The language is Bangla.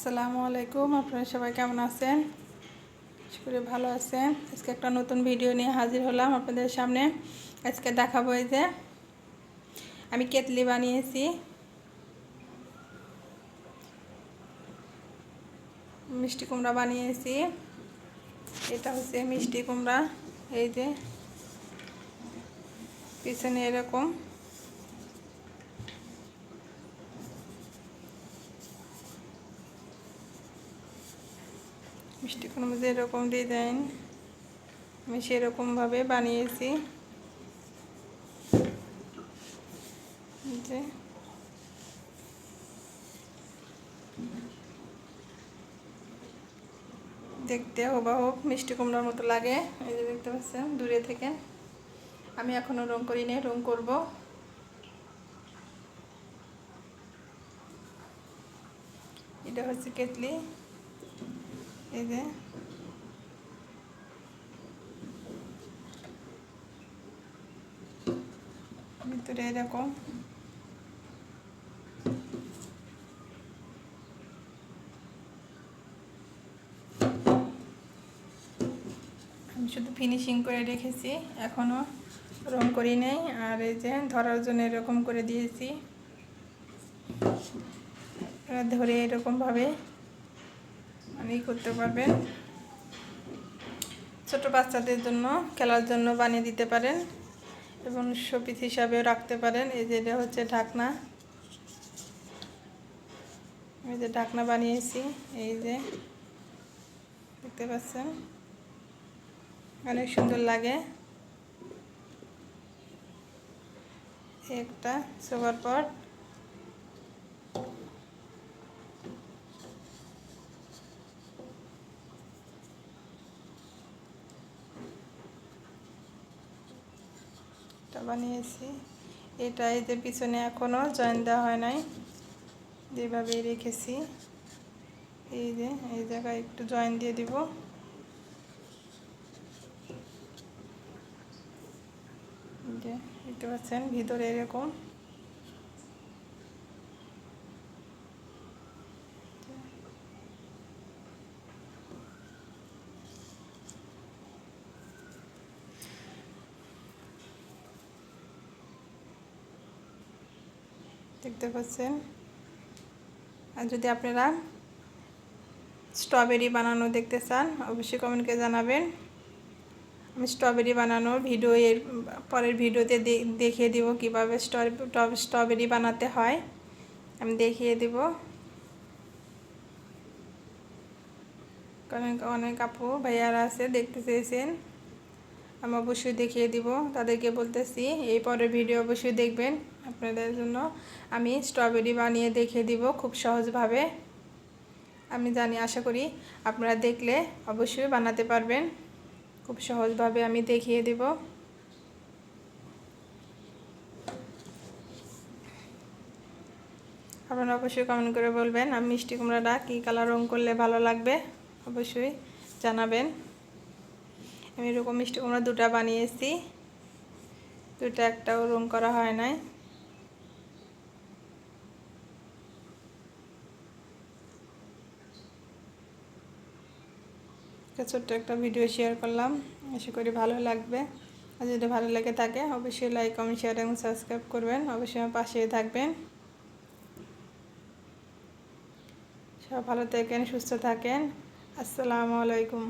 আসসালামু আলাইকুম, আপনারা সবাই কেমন আছেন? করি ভালো আছেন। আজকে একটা নতুন ভিডিও নিয়ে হাজির হলাম আপনাদের সামনে। আজকে দেখাবো এই যে, আমি কেতলি বানিয়েছি। মিষ্টি কুমড়া বানিয়েছি। এটা হচ্ছে মিষ্টি কুমড়া, এই যে। পিছনে এরকম। মিষ্টি কোনো মধ্যে এরকম ডিজাইন আমি সেরকমভাবে বানিয়েছি। যে। দেখতে হুবাহুব মিষ্টি কুমড়ার মতো লাগে। এই যে দেখতে পাচ্ছেন, দূরে থেকে। আমি এখনও রং করিনি, রং করব। এটা হচ্ছে কেতলি এই যে। ভিতরে এরকম। আমি শুধু ফিনিশিং করে রেখেছি এখনও রং করি নেই, আর এই যে ধরার জন্য এরকম করে দিয়েছি। ধরে এরকমভাবে। মানে করতে পারবেন ছোট বাচ্চাদের জন্য খেলার জন্য বানিয়ে দিতে পারেন এবং শপিস হিসাবেও রাখতে পারেন। এই যে এটা হচ্ছে ঢাকনা। এই যে ঢাকনা বানিয়েছি, এই যে দেখতে পাচ্ছেন? অনেক সুন্দর লাগে। একটা সোবার পট। এটা বানিয়েছি। এটা এই যে পিছনে এখনও জয়েন দেওয়া হয় নাই। যেভাবে রেখেছি। এই যে, এই জায়গায় একটু জয়েন দিয়ে দিব। যে, দেখতে পাচ্ছেন ভিতরে এরকম। দেখতে পাচ্ছেন। আর যদি আপনারা স্ট্রবেরি বানানো দেখতে চান, অবশ্যই কমেন্টকে জানাবেন। আমি স্ট্রবেরি বানানোর ভিডিও এর পরের ভিডিওতে দেখিয়ে দিব কীভাবে স্ট্রবেরি বানাতে হয়। আমি দেখিয়ে দিব। কারণ অনেক আপু, ভাইয়ারা আছে, দেখতে চেয়েছেন। আমি অবশ্যই দেখিয়ে দিব। তাদেরকে বলতেছি, এই পরের ভিডিও অবশ্যই দেখবেন। আপনাদের জন্য আমি স্ট্রবেরি বানিয়ে দেখিয়ে দিব খুব সহজভাবে। আমি জানি, আশা করি আপনারা দেখলে অবশ্যই বানাতে পারবেন। খুব সহজভাবে আমি দেখিয়ে দিব। আপনারা অবশ্যই কমেন্ট করে বলবেন, আমি মিষ্টি কুমড়াটা কী কালার রং করলে ভালো লাগবে? অবশ্যই জানাবেন। আমি এরকম মিষ্টি কুমড়া দুটা বানিয়েছি। দুটা একটাও রং করা হয় নাই। ছোট্ট একটা ভিডিও শেয়ার করলাম। আশা করি ভালো লাগবে। আর যদি ভালো লেগে থাকে, অবশ্যই লাইক কমেন্ট শেয়ার এবং সাবস্ক্রাইব করবেন। অবশ্যই আমার পাশেই থাকবেন। সব ভালো থাকেন, সুস্থ থাকেন। আসসালামু আলাইকুম।